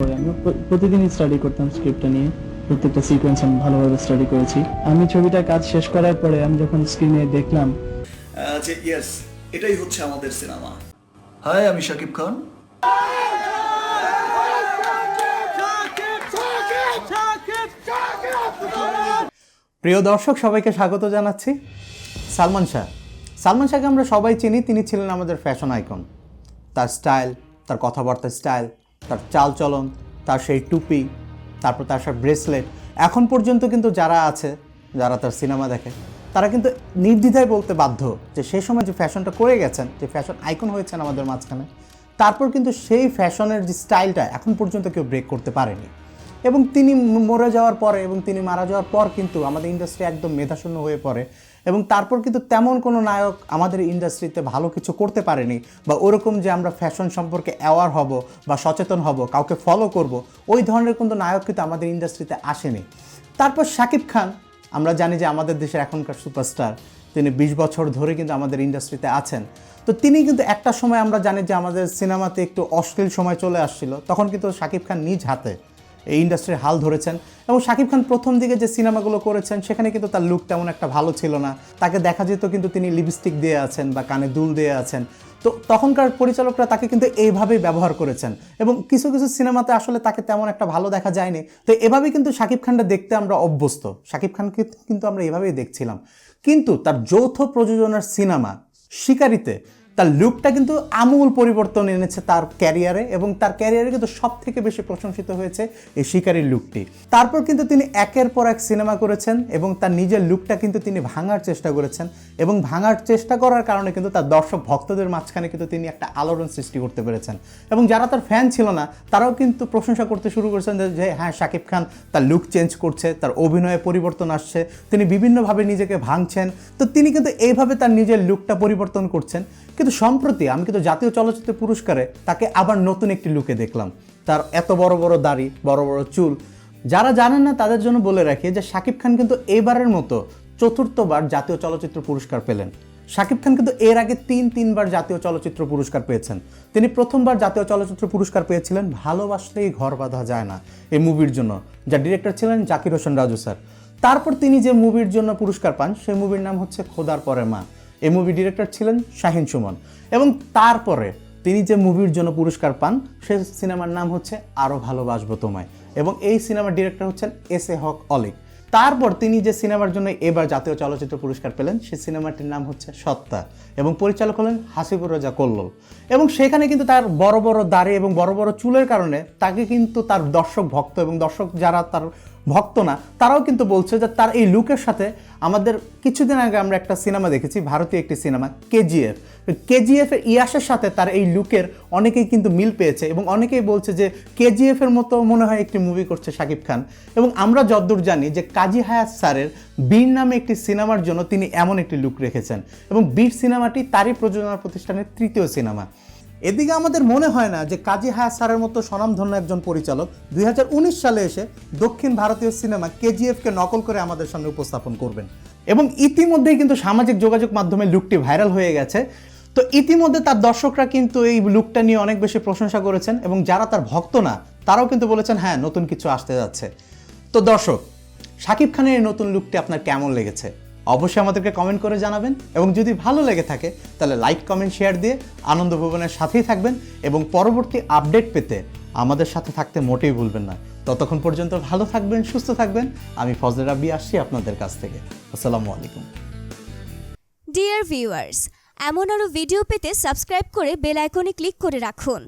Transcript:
আমি স্টাডি করতাম স্ক্রিপ্টটা নিয়ে। প্রত্যেকটা সিকোয়েন্স আমি ভালোভাবে স্টাডি করেছি। আমি ছবিটার কাজ শেষ করার পরে আমি যখন স্ক্রিনে দেখলাম যে ইয়েস এটাই হচ্ছে আমাদের সিনেমা হাই আমি শাকিব খান। প্রিয় দর্শক সবাইকে স্বাগত জানাচ্ছি সালমান শাহ। সালমান শাহকে আমরা সবাই চিনি তিনি ছিলেন আমাদের ফ্যাশন আইকন তার স্টাইল তার কথাবার্তার স্টাইল তার চাল চলন তার সেই টুপি, তারপর তার সব ব্রেসলেট এখন পর্যন্ত কিন্তু যারা আছে, যারা তার সিনেমা দেখে, তারা কিন্তু নির্দ্বিধায় বলতে বাধ্য যে সেই সময় যে ফ্যাশনটা করে গেছেন, যে ফ্যাশন আইকন হয়েছেন আমাদের মাঝখানে, তারপর কিন্তু সেই ফ্যাশনের যে স্টাইলটা এখন পর্যন্ত কেউ ব্রেক করতে পারেনি। এবং তিনি মরে যাওয়ার পরে এবং তিনি মারা যাওয়ার পর কিন্তু আমাদের ইন্ডাস্ট্রি একদম মেধাশূন্য হয়ে পড়ে এবং তারপর কিন্তু তেমন কোনো নায়ক আমাদের ইন্ডাস্ট্রিতে ভালো কিছু করতে পারেনি বা ওরকম যে আমরা ফ্যাশন সম্পর্কে অ্যাওয়ার হব বা সচেতন হব, কাউকে ফলো করব, ওই ধরনের কোনো নায়ক কিন্তু আমাদের ইন্ডাস্ট্রিতে আসেনি। তারপর শাকিব খান, আমরা জানি যে আমাদের দেশের এখনকার সুপারস্টার তিনি বিশ বছর ধরে কিন্তু আমাদের ইন্ডাস্ট্রিতে আছেন। তো তিনি কিন্তু একটা সময় আমরা জানি যে আমাদের সিনেমাতে একটু অশ্লীল সময় চলে আসছিল, তখন কিন্তু শাকিব খান নিজ হাতে এই ইন্ডাস্ট্রির হাল ধরেছেন। এবং শাকিব খান প্রথম দিকে যে সিনেমাগুলো করেছেন, সেখানে কিন্তু তার লুক তেমন একটা ভালো ছিল না। তাকে দেখা যেত কিন্তু তিনি লিপস্টিক দিয়ে আছেন বা কানে দুল দিয়ে আছেন। তো তখনকার পরিচালকরা তাকে কিন্তু এইভাবেই ব্যবহার করেছেন। এবং কিছু কিছু সিনেমাতে আসলে তাকে তেমন একটা ভালো দেখা যায়নি। তো এভাবেই কিন্তু শাকিব খানটা দেখতে আমরা অভ্যস্ত। শাকিব খানকে কিন্তু আমরা এভাবেই দেখছিলাম। কিন্তু তার যৌথ প্রযোজনার সিনেমা শিকারিতে তার লুকটা কিন্তু আমূল পরিবর্তন এনেছে তার ক্যারিয়ারে এবং তার ক্যারিয়ারে কিন্তু সব থেকে বেশি প্রশংসিত হয়েছে এই শিকারীর লুকটি তারপর কিন্তু তিনি একের পর এক সিনেমা করেছেন এবং তার নিজের লুকটা কিন্তু তিনি ভাঙার চেষ্টা করেছেন এবং ভাঙার চেষ্টা করার কারণে কিন্তু তার দর্শক ভক্তদের মাঝখানে কিন্তু তিনি একটা আলোড়ন সৃষ্টি করতে পেরেছেন। এবং যারা তার ফ্যান ছিল না, তারাও কিন্তু প্রশংসা করতে শুরু করেছেন যে- হ্যাঁ শাকিব খান তার লুক চেঞ্জ করছে, তার অভিনয়ে পরিবর্তন আসছে, তিনি বিভিন্নভাবে নিজেকে ভাঙছেন। তো তিনি কিন্তু এইভাবে তার নিজের লুকটা পরিবর্তন করছেন। কিন্তু সম্প্রতি আমি কিন্তু জাতীয় চলচ্চিত্র পুরস্কারে তাকে আবার নতুন একটি লুকে দেখলাম। তার এত বড় বড় দাড়ি, বড় বড় চুল, যারা জানেন না তাদের জন্য বলে রাখি যে শাকিব খান কিন্তু এবারের মতো চতুর্থবার জাতীয় চলচ্চিত্র পুরস্কার পেলেন। শাকিব খান কিন্তু এর আগে তিন, তিনবার জাতীয় চলচ্চিত্র পুরস্কার পেয়েছেন। তিনি প্রথমবার জাতীয় চলচ্চিত্র পুরস্কার পেয়েছিলেন, ভালোবাসলেই ঘর বাঁধা যায় না এই মুভির জন্য, যার ডিরেক্টর ছিলেন জাকির হোসেন রাজু স্যার। তারপর তিনি যে মুভির জন্য পুরস্কার পান, সেই মুভির নাম হচ্ছে খোদার পরে মা। এই মুভি ডিরেক্টর ছিলেন শাহিন সুমন। এবং তারপরে তিনি যে মুভির জন্য পুরস্কার পান, সে সিনেমার নাম হচ্ছে আরও ভালোবাসবো তোমায়। এবং এই সিনেমার ডিরেক্টর হচ্ছেন এস এ হক অলিক। তারপর তিনি যে সিনেমার জন্য এবার জাতীয় চলচ্চিত্র পুরস্কার পেলেন সেই সিনেমাটির নাম হচ্ছে সত্তা। এবং পরিচালক হলেন হাসিবুর রাজা কল্লোল এবং সেখানে কিন্তু তার বড় বড় দাড়ি এবং বড় বড় চুলের কারণে তাকে কিন্তু তার দর্শক ভক্ত এবং দর্শক যারা তার ভক্ত না, তারাও কিন্তু বলছে যে তার এই লুকের সাথে আমাদের কিছুদিন আগে আমরা একটা সিনেমা দেখেছি, ভারতীয় একটি সিনেমা, কেজিএফ। কেজিএফ এর ইয়াসের সাথে তার এই লুকের অনেকেই কিন্তু মিল পেয়েছে এবং অনেকেই বলছে যে কেজিএফ এর মতো মনে হয় একটি মুভি করছে শাকিব খান। এবং আমরা যদ্দূর জানি যে কাজী হায়াত স্যারের বীর নামে একটি সিনেমার জন্য তিনি এমন একটি লুক রেখেছেন। এবং বীর সিনেমাটি তারই প্রযোজনা প্রতিষ্ঠানের তৃতীয় সিনেমা। এদিকে আমাদের মনে হয় না যে কাজী হায়াত স্যারের মতো স্বনামধন্য একজন পরিচালক দুই হাজার উনিশ সালে এসে দক্ষিণ ভারতীয় সিনেমা কেজিএফকে নকল করে আমাদের সামনে উপস্থাপন করবেন। এবং ইতিমধ্যেই কিন্তু সামাজিক যোগাযোগ মাধ্যমে লুকটি ভাইরাল হয়ে গেছে। তো ইতিমধ্যে তার দর্শকরা কিন্তু এই লুকটা নিয়ে অনেক বেশি প্রশংসা করেছেন এবং যারা তার ভক্ত না, তারাও কিন্তু বলেছেন হ্যাঁ নতুন কিছু আসতে যাচ্ছে। তো দর্শক, শাকিব খানের এই নতুন লুকটি আপনার কেমন লেগেছে? অবশ্যই আমাদেরকে কমেন্ট করে জানাবেন এবং যদি ভালো লেগে থাকে, তাহলে লাইক কমেন্ট শেয়ার দিয়ে আনন্দ ভুবনের সাথেই থাকবেন এবং পরবর্তী আপডেট পেতে আমাদের সাথে থাকতে মোটেই ভুলবেন না। ততক্ষণ পর্যন্ত ভালো থাকবেন, সুস্থ থাকবেন। আমি ফজলে রাব্বি আসছি আপনাদের কাছ থেকে। আসসালামু আলাইকুম। ডিয়ার ভিউয়ার্স এমন আরও ভিডিও পেতে সাবস্ক্রাইব করে বেল আইকনে ক্লিক করে রাখুন।